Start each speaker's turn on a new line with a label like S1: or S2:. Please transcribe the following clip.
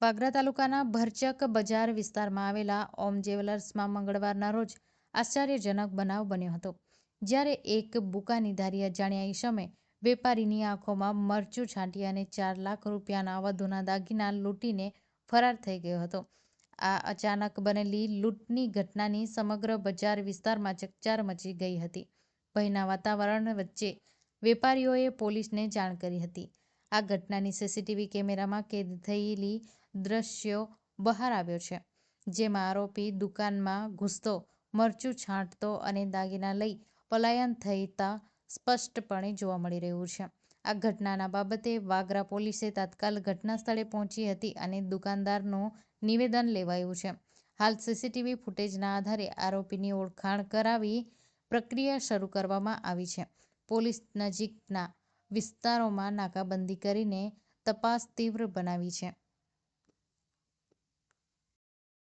S1: વાગરા તાલુકાના ભરચક બજાર વિસ્તારમાં આવેલા ઓમ જ્વેલર્સમાં મંગળવારના રોજ આશ્ચર્યજનક બનાવ બન્યો હતો. જ્યારે એક બુકાનીધારી અજાણ્યા ઈસમે વેપારીની આંખોમાં મરચું છાંટી અને ચાર લાખ રૂપિયાના વધુના દાગીના લૂંટીને ફરાર થઈ ગયો હતો. આ અચાનક બનેલી લૂંટની ઘટનાની સમગ્ર બજાર વિસ્તારમાં ચકચાર મચી ગઈ હતી. ભયના વાતાવરણ વચ્ચે વેપારીઓએ પોલીસને જાણ કરી હતી. આ ઘટનાની સીસીટીવી કેમેરામાં કેદ થયેલી દ્રશ્યો બહાર આવ્યો છે, જેમાં આરોપી દુકાનમાં ઘૂસતો, મરચું છાંટતો અને દાગીના લઈ પલાયન થતા સ્પષ્ટપણે જોવા મળી રહ્યું છે. આ ઘટનાના બાબતે વાગરા પોલીસે તાત્કાલ ઘટના સ્થળે પહોંચી હતી અને દુકાનદારનું નિવેદન લેવાયું છે. હાલ સીસીટીવી ફૂટેજના આધારે આરોપીની ઓળખાણ કરાવી પ્રક્રિયા શરૂ કરવામાં આવી છે. પોલીસ નજીકના વિસ્તારોમાં નાકાબંધી કરીને તપાસ તીવ્ર બનાવી છે.